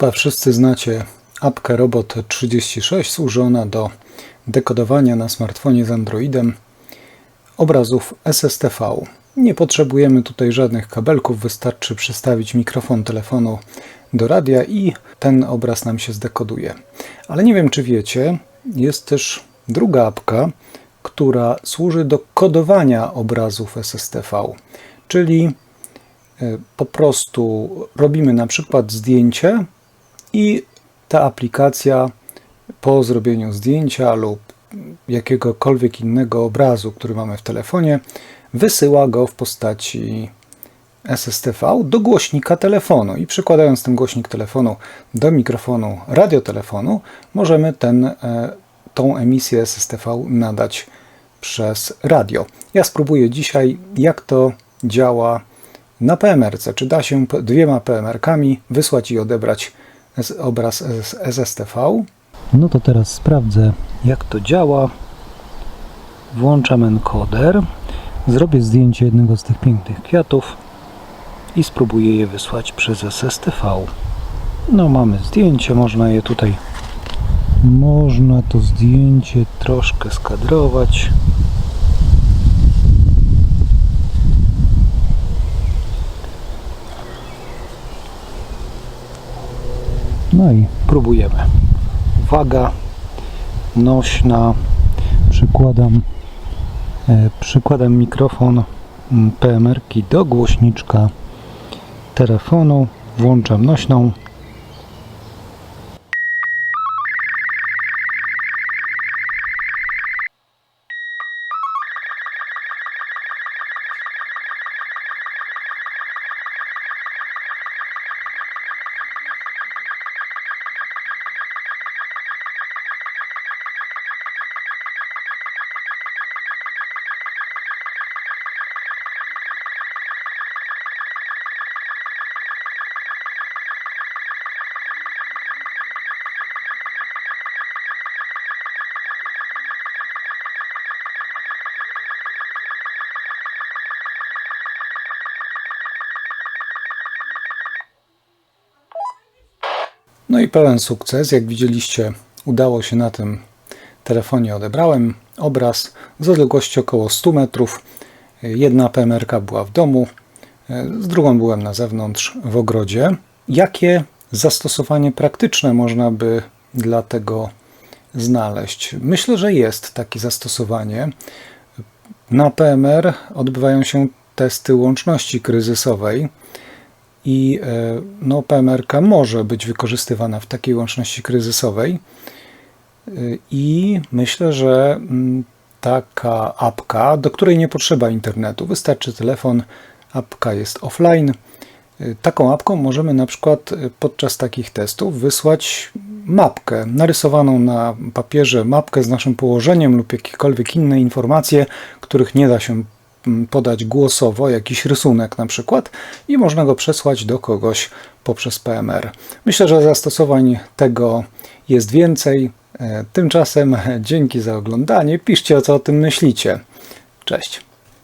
Chyba wszyscy znacie apkę Robot 36. Służy ona do dekodowania na smartfonie z Androidem obrazów SSTV. Nie potrzebujemy tutaj żadnych kabelków, wystarczy przystawić mikrofon telefonu do radia i ten obraz nam się zdekoduje. Ale nie wiem, czy wiecie, jest też druga apka, która służy do kodowania obrazów SSTV, czyli e, po prostu robimy na przykład zdjęcie i ta aplikacja po zrobieniu zdjęcia lub jakiegokolwiek innego obrazu, który mamy w telefonie, wysyła go w postaci SSTV do głośnika telefonu i przykładając ten głośnik telefonu do mikrofonu radiotelefonu, możemy ten, e, tą emisję SSTV nadać przez radio. Ja spróbuję dzisiaj, jak to działa na PMR-ce. Czy da się dwiema PMR-kami wysłać i odebrać obraz S- SSTV? No to teraz sprawdzę, jak to działa. Włączam encoder. Zrobię zdjęcie jednego z tych pięknych kwiatów i spróbuję je wysłać przez SSTV. No mamy zdjęcie, można je tutaj można to zdjęcie troszkę skadrować. No i próbujemy. Uwaga, nośna. Przykładam, e, przykładam mikrofon mm, PMR-ki do głośniczka telefonu. Włączam nośną. No i pełen sukces. Jak widzieliście, udało się na tym telefonie. Odebrałem obraz z odległości około 100 metrów. Jedna PMR była w domu, z drugą byłem na zewnątrz w ogrodzie. Jakie zastosowanie praktyczne można by dla tego znaleźć? Myślę, że jest takie zastosowanie. Na PMR odbywają się testy łączności kryzysowej i e, no, PMR może być wykorzystywana w takiej łączności kryzysowej. Y, I myślę, że mm, taka apka, do której nie potrzeba internetu, wystarczy telefon, apka jest offline. Y, Taką apką możemy na przykład podczas takich testów wysłać mapkę, narysowaną na papierze mapkę z naszym położeniem lub jakiekolwiek inne informacje, których nie da się podać głosowo, jakiś rysunek na przykład, i można go przesłać do kogoś poprzez PMR. Myślę, że zastosowań tego jest więcej. E, Tymczasem dzięki za oglądanie. Piszcie, co o tym myślicie. Cześć.